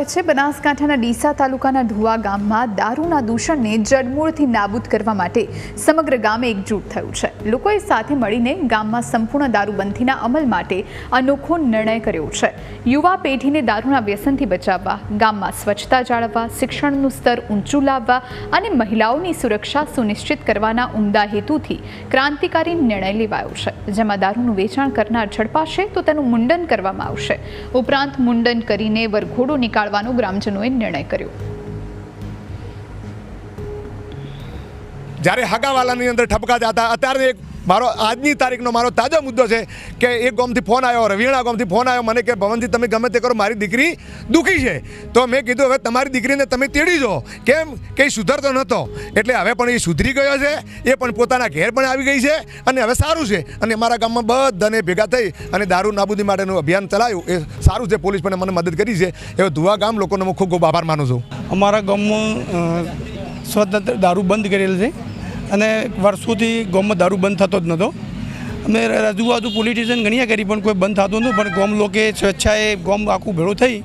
સ્વાગત છે. બનાસકાંઠાના ડીસા તાલુકાના ધુવા ગામમાં દારૂના દૂષણને જડમૂળથી નાબૂદ કરવા માટે સમગ્ર ગામે એકજૂટ થયું છે. લોકોએ સાથે મળીને ગામમાં સંપૂર્ણ દારૂબંધીના અમલ માટે અનોખો નિર્ણય કર્યો છે. યુવા પેઢીને દારૂના વ્યસનથી બચાવવા, ગામમાં સ્વચ્છતા જાળવવા, શિક્ષણનું સ્તર ઊંચું લાવવા અને મહિલાઓની સુરક્ષા સુનિશ્ચિત કરવાના ઉમદા હેતુથી ક્રાંતિકારી નિર્ણય લેવાયો છે. જેમાં દારૂનું વેચાણ કરનાર ઝડપાશે તો તેનું મુંડન કરવામાં આવશે. ઉપરાંત મુંડન કરીને વરઘોડો નીકાળવાનો ગ્રામજનોએ નિર્ણય કર્યો. જ્યારે હગાવાલાની અંદર ઠપકા જતા અત્યારે એક મારો આજની તારીખનો મારો તાજો મુદ્દો છે કે એક ગામથી ફોન આવ્યો રવિણા ગામથી ફોન આવ્યો, મને કે, ભવનજી, તમે ગમે તે કરો, મારી દીકરી દુઃખી છે. તો મેં કીધું, હવે તમારી દીકરીને તમે તેડી જો કેમ? કે ઈ સુધરતો નહોતો. એટલે હવે પણ એ સુધરી ગયો છે, એ પણ પોતાના ઘેર પણ આવી ગઈ છે અને હવે સારું છે. અને અમારા ગામમાં બધાને ભેગા થઈ અને દારૂ નાબૂદી માટેનું અભિયાન ચલાવ્યું એ સારું છે, પોલીસ પણ મને મદદ કરી છે. એવો ધુવા ગામ લોકોનો હું ખૂબ ખૂબ આભાર માનું છું. અમારા ગામમાં સ્વતંત્ર દારૂ બંધ કરેલ છે. અને વર્ષોથી ગામમાં દારૂ બંધ થતો જ નહોતો. અમે રજૂઆતો પોલિટિશિયન ઘણી કરી, પણ કોઈ બંધ થતું નહોતું. પણ ગામ લોકોએ સ્વેચ્છાએ ગામ આખું ભેળું થઈ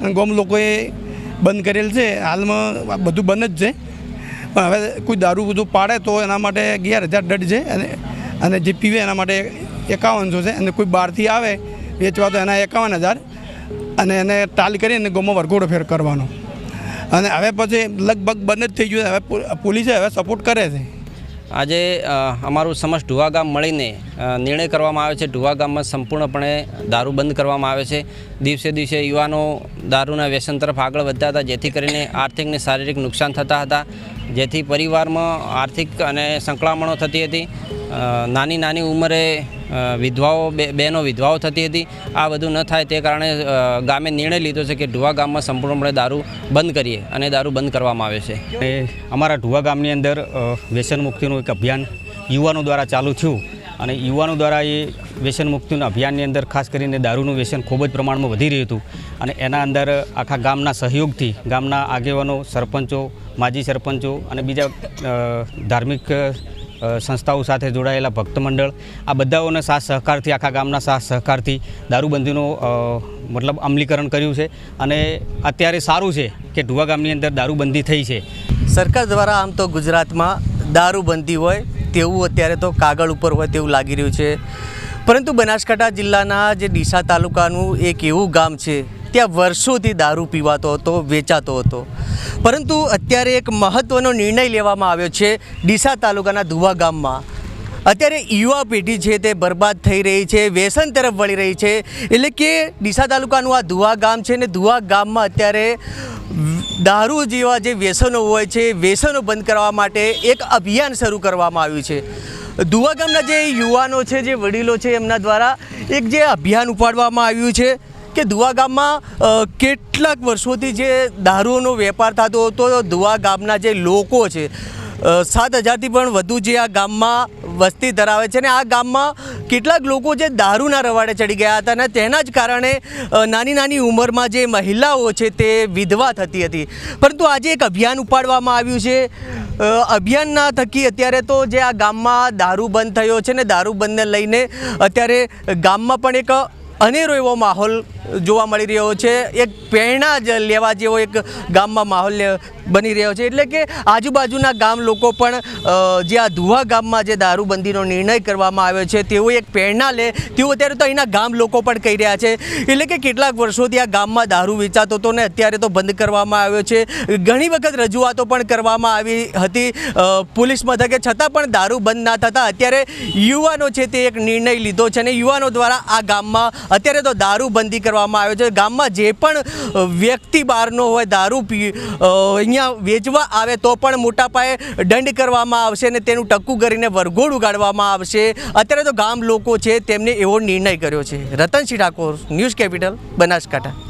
અને ગામ લોકોએ બંધ કરેલ છે. હાલમાં બધું બંધ જ છે. પણ હવે કોઈ દારૂ બધું પાડે તો એના માટે અગિયાર હજાર દંડ છે અને અને જે પીવે એના માટે એકાવનસો છે. અને કોઈ બહારથી આવે, વેચવા તો એના એકાવન હજાર અને એને ટાલ કરીને ગામમાં વરઘોડો ફેર કરવાનો. અને હવે પછી લગભગ બંધ જ થઈ ગયું. હવે પોલીસે હવે સપોર્ટ કરે છે. આજે અમારું સમસ્ત ઢુવા ગામ મળીને નિર્ણય કરવામાં આવે છે. ઢુવા ગામમાં સંપૂર્ણપણે દારૂ બંધ કરવામાં આવે છે. દિવસે દિવસે યુવાનો દારૂના વ્યસન તરફ આગળ વધતા હતા, જેથી કરીને આર્થિક ને શારીરિક નુકસાન થતા હતા. જેથી પરિવારમાં આર્થિક અને સંકળામણો થતી હતી. નાની નાની ઉંમરે વિધવાઓ બહેનો વિધવાઓ થતી હતી. આ બધું ન થાય તે કારણે ગામે નિર્ણય લીધો છે કે ઢુવા ગામમાં સંપૂર્ણપણે દારૂ બંધ કરીએ અને દારૂ બંધ કરવામાં આવે છે. અમારા ઢુવા ગામની અંદર વ્યસન મુક્તિનું એક અભિયાન યુવાનો દ્વારા ચાલુ થયું અને યુવાનો દ્વારા એ વ્યસન મુક્તિના અભિયાનની અંદર ખાસ કરીને દારૂનું વ્યસન ખૂબ જ પ્રમાણમાં વધી રહ્યું હતું અને એના અંદર આખા ગામના સહયોગથી ગામના આગેવાનો, સરપંચો, માજી સરપંચો અને બીજા ધાર્મિક સંસ્થાઓ સાથે જોડાયેલા ભક્ત મંડળ આ બધાઓના સાથ સહકારથી, આખા ગામના સાથ સહકારથી દારૂબંધીનું મતલબ અમલીકરણ કર્યું છે અને અત્યારે સારું છે કે ઢુવા ગામની અંદર દારૂબંધી થઈ છે. સરકાર દ્વારા આમ તો ગુજરાતમાં દારૂબંધી હોય તેવું અત્યારે તો કાગળ ઉપર હોય તેવું લાગી રહ્યું છે. પરંતુ બનાસકાંઠા જિલ્લાના જે ડીસા તાલુકાનું એક એવું ગામ છે ત્યાં વર્ષોથી દારૂ પીવાતો હતો, વેચાતો હતો. પરંતુ અત્યારે એક મહત્ત્વનો નિર્ણય લેવામાં આવ્યો છે ડીસા તાલુકાના ધુવા ગામમાં. અત્યારે યુવા પેઢી છે તે બરબાદ થઈ રહી છે, વ્યસન તરફ વળી રહી છે. એટલે કે ડીસા તાલુકાનું આ ધુવા ગામ છે ને ધુવા ગામમાં અત્યારે દારૂ જેવા જે વ્યસનો હોય છે, વ્યસનો બંધ કરવા માટે એક અભિયાન શરૂ કરવામાં આવ્યું છે. ધુવા ગામના જે યુવાનો છે, જે વડીલો છે, એમના દ્વારા એક જે અભિયાન ઉપાડવામાં આવ્યું છે કે ધુવા ગામમાં કેટલાક વર્ષોથી જે દારૂનો વેપાર થતો હતો ધુવા ગામના જે લોકો છે સાત હજારથી પણ વધુ જે આ ગામમાં વસ્તી ધરાવે છે ને આ ગામમાં કેટલાક લોકો જે દારૂના રવાડે ચડી ગયા હતા અને તેના જ કારણે નાની નાની ઉંમરમાં જે મહિલાઓ છે તે વિધવા થતી હતી. પરંતુ આજે એક અભિયાન ઉપાડવામાં આવ્યું છે. અભિયાનના થકી અત્યારે તો જે આ ગામમાં દારૂ બંધ થયો છે ને દારૂ બંધને લઈને અત્યારે ગામમાં પણ એક અનેરો એવો માહોલ જોવા મળી રહ્યો છે. એક પ્રેરણા જ લેવા જેવો એક ગામમાં માહોલ બની રહ્યો છે. એટલે કે આજુબાજુના ગામ લોકો પણ જે આ ધુવા ગામમાં જે દારૂબંધીનો નિર્ણય કરવામાં આવ્યો છે, તેઓ એક પ્રેરણા લે. તેઓ અત્યારે તો અહીંના ગામ લોકો પણ કહી રહ્યા છે. એટલે કે કેટલાક વર્ષોથી આ ગામમાં દારૂ વેચાતો હતો ને અત્યારે તો બંધ કરવામાં આવ્યો છે. ઘણી વખત રજૂઆતો પણ કરવામાં આવી હતી. પોલીસ મથકે છતાં પણ દારૂ બંધ ના થતાં અત્યારે યુવાનો છે તે એક નિર્ણય લીધો છે અને યુવાનો દ્વારા આ ગામમાં અત્યારે તો દારૂ બંધી કરવામાં આવ્યો છે. ગામમાં જે પણ વ્યક્તિ બહારનો હોય, દારૂ પી અહીંયા વેચવા આવે તો પણ મોટા પાયે દંડ કરવામાં આવશે અને તેનું ટક્કું કરીને વરઘોડ ઉગાડવામાં આવશે. અત્યારે તો ગામ લોકો છે, તેમને એવો નિર્ણય કર્યો છે. Ratansinh Thakor, news capital, Banaskantha.